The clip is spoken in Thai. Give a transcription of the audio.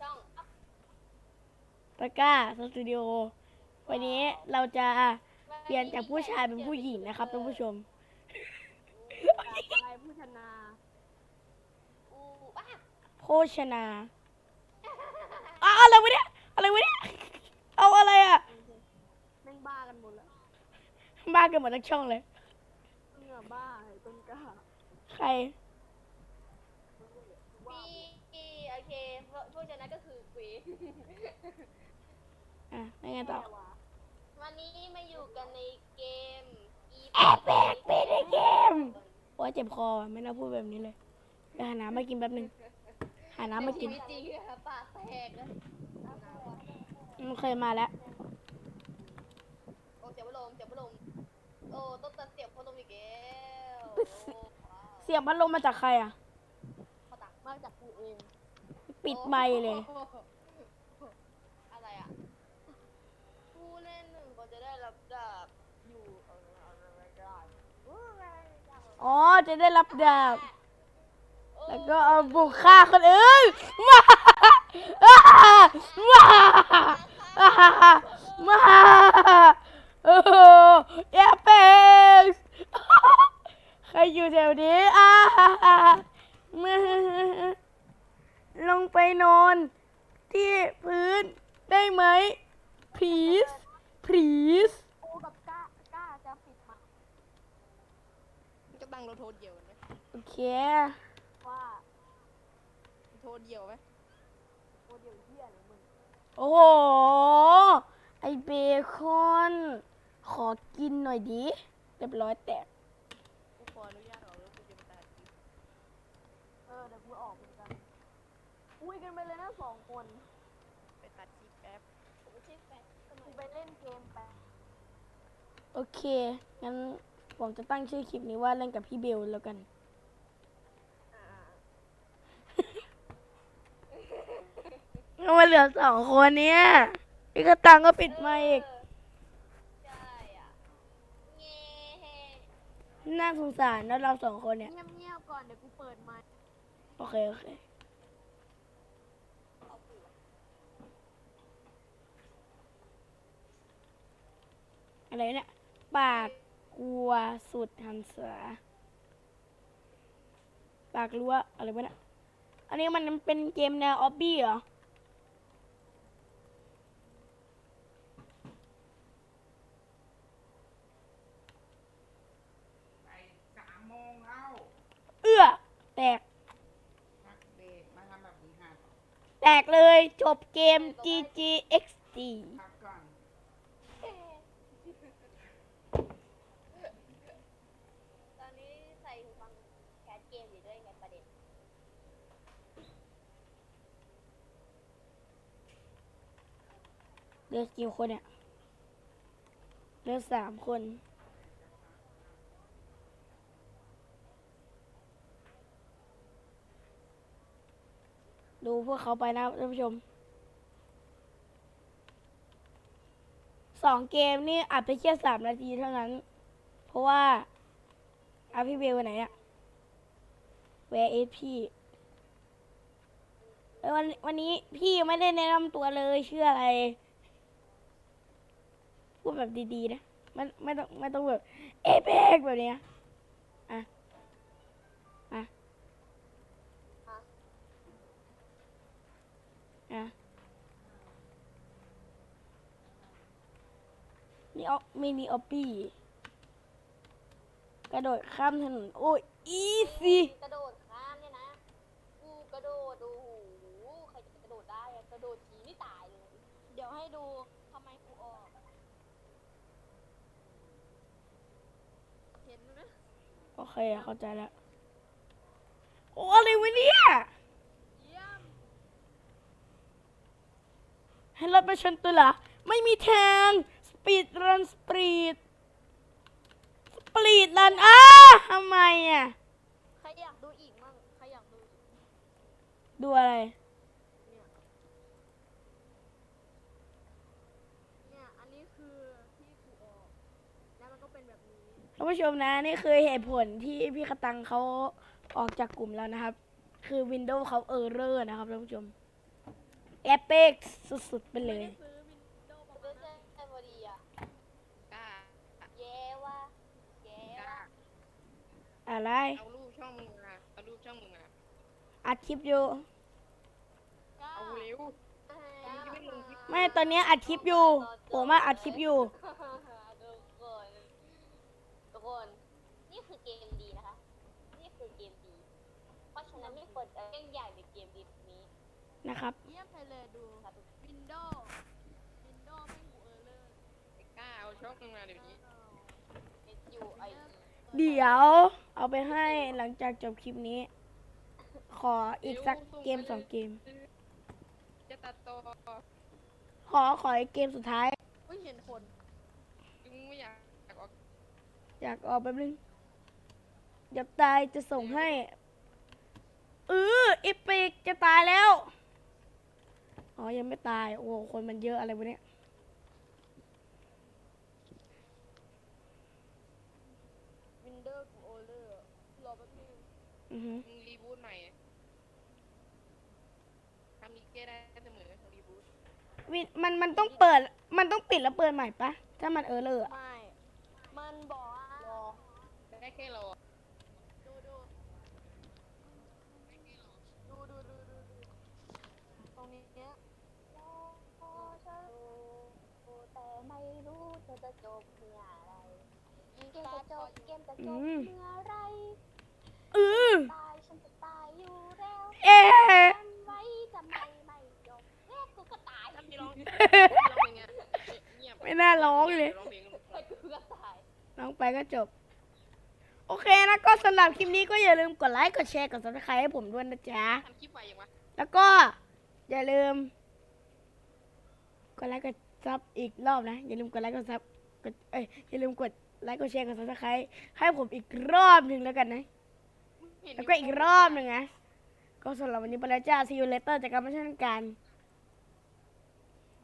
ช่องตะกร้าสตูดิโอวันนี้เราจะเปลี่ยนจากผู้ชายเป็นผู้หญิงนะครับท่านผู้ชมอะไรผู้ชนะอูบ้าโภชนาอ้าวอะไรวะเนี่ยอะไรวะเนี่ยเอาอะไรอะแม่งบ้ากันหมดแล้วบ้ากันหมดทั้งช่องเลยเหงื่อบ้าไอ้ต้นกล้าใคร ปีโอเค พวกชนะก็คือกุยอะแล้วไงต่อ วันนี้มาอยู่กันในเกม e แอบแบกไปในเกม โอ้ยเจ็บคอว่ะไม่น่าพูดแบบนี้เลยไปหาน้ำมากินแป๊บหนึงหาน้ำมากินชีวิตจริงอะปากแตกเลยมันเคยมาแล้ว โอ้เสียบพัดลมเสียบพัดลมโอ้ต้องตัดเสียบพัดลมอีกแล้วโอ้ว้าวเสียงพัดลมมาจากใครอะ เข้าตังมาจากกูเอง ปิดไมค์เลย อะไรอะ ผู้เล่นหนึ่งคนจะได้รับดาบอยู่เอาอะไรก็ได้อู้อะไรดาบอ๋อ จะได้รับดาบ แล้วก็เอาบุกฆ่าคนอื่นมาอ้ามาอ้ามาโอ้โหเอเปกใครอยู่แถวนี้อ้ามาลงไปนอน ที่พื้นได้ไหม please please กูกับก้าก้าจะปิดมาจะตั้งเราโทษเดียวกันไหมโอเค ว่าโทษเดียวไหมกูเดียวเหี้ยเลยมึงโอ้โห ไอเบคอน ขอกินหน่อยดิ เรียบร้อยแตกขออนุญาตออกแล้วกูจะไปตัดคลิป เออเดี๋ยวกูออกเหมือนกันอุ้ยกันไปเลยนะ สองคนไปตัดคลิปแป๊บผมไม่ใช่แฟนกูไปเล่นเกมแป๊บโอเค งั้นผมจะตั้งชื่อคลิปนี้ว่าเล่นกับพี่เบลแล้วกัน อ่าก็มาเหลือสองคนเนี้ยพี่กระตังก็ปิดไมค์อีก ใช่อะเงี้น่าสงสารนะเราสองคนเนี่ยเงียบเงียบๆก่อนเดี๋ยวกูเปิดไมค์โอเค โอเค อะไรเนี่ยปากกลัวสุดหันษาปากรั้วอะไรวะเนี่ยอันนี้มันเป็นเกมแนวออบบี้เหรอเอื้อ แตกพักแบบนี้ค่ะแตกเลยจบเกม GGXD พักก่อน ตอนนี้ใส่หูฟังแคสเกมอยู่ด้วยไงประเด็น เหลือกี่คนเนี่ยเหลือสามคนดูพวกเขาไปนะท่านผู้ชม สองเกมนี่อัดไปแค่สามนาทีเท่านั้น เพราะว่าอาพี่เบลไปไหนอะแวร์เอสพี่วันวันนี้พี่ไม่ได้แนะนำตัวเลยชื่ออะไร ดแบบดีๆนะไม่ไม่ต้องไม่ต้องแบบเอเบกแบบเนี้ยอะอะอะนี่ออมินิออปปี้กระโดดข้ามถนนโอ้ยอีซี่กระโดดข้ามเนี่ยนะกูกระโดดโอ้โหใครจะไปกระโดดได้อะกระโดดทีนี่ตายเลย เดี๋ยวให้ดูทำไมกูออก เห็นไหม โอเคเข้าใจแล้ว โอ้อะไรวะเนี่ยเยี่ยมให้รถไปชนตัวเหรอ ไม่มีทาง สปีดรันสปีดสปีดรันอ้าทำไมอะ ใครอยากดูอีกมั่ง ใครอยากดูอีกดูอะไร เนี่ย เนี่ย อันนี้คือที่กูออก แล้วมันก็เป็นแบบนี้ ท่านผู้ชมนะนี่คือเหตุผลที่พี่กระตังเขาออกจากกลุ่มแล้วนะครับ คือ Windows เขาเออร์เรอร์นะครับท่านผู้ชมเอปิกสุดๆไปเลยซื้อวินโดว์ประก็มาณจะนั้นพอดีอะกล้าแย่ว่ะแย่กล้าว่ะอะไร เอารูปช่องมึงมาเอารูปช่องมึงมาอัดคลิปอยู่กล้าเอาเร็วไม่ตอนนี้อัดคลิปอยู่ ผมว่าอัดคลิปอยู่ ทุกคนทุกคนนี่คือ เกมดีนะคะนี่คือเกมดี เพราะฉะนั้นไม่ควรจะเล่นใหญ่ในเกมดีแบบนี้นะครับ เยี่ยมไปเลยดูครับวินโดว์วินโดว์ไม่หูเออเลอร์ไอ้กล้าเอาช่องมึงมาเดี๋ยวนี้ S U I E เดี๋ยว เอาไปให้หลังจากจบคลิปนี้ ขออีกสักเกมสองเกม จะตัดต่อขอขออีกเกมสุดท้าย อุ้ยเห็นคน จึงไม่อยากออกอยากออกแป๊บนึง เดี๋ยวตายจะส่งให้เอออีปิกจะตายแล้ว อ๋อ ยังไม่ตาย โอ้โหคนมันเยอะอะไรวะเนี่ย วินโดว์ของเออเลอร์รอแป๊บนึงอือหือมึงรีบูทใหม่ทำอีกเก้ได้เสมอรีบูทวิมันมันต้องเปิด มันต้องปิดแล้วเปิดใหม่ปะ ถ้ามันเออเลอร์อะไม่ มันบอกว่ารอได้แค่รอ ดูดู ดูดูดูดูดูตรงนี้เนี้ยพอฉันรู้แต่ไม่รู้เธอจะจบเมื่อไหรเกมจะจบเกมจะจบเมื่อไหรเออตายฉันจะตายอยู่แล้วเอ๊ะทำไว้ทำไมไม่จบแรกกูก็ตายถ้าพี่ร้องพี่ร้องเพลงเงี้ยเงียบไม่น่าร้องเลยร้องเพลงแรกกูก็ตายน้องไปก็จบ โอเคนะก็สำหรับคลิปนี้ก็อย่าลืมกดไลค์กดแชร์กด subscribe ให้ผมด้วยนะจ๊ะ ทำคลิปไฟยังวะ แล้วก็อย่าลืม กดไลค์กดซับอีกรอบนะ อย่าลืมกดไลค์กดซับกดเอ้ยอย่าลืมกดไลค์กดแชร์กดซับสไครต์ให้ผมอีกรอบหนึ่งแล้วกันนะ แล้วก็อีกรอบหนึ่งนะ ก็สำหรับวันนี้ไปแล้วจ้า see you later จากการมาเช่นกันค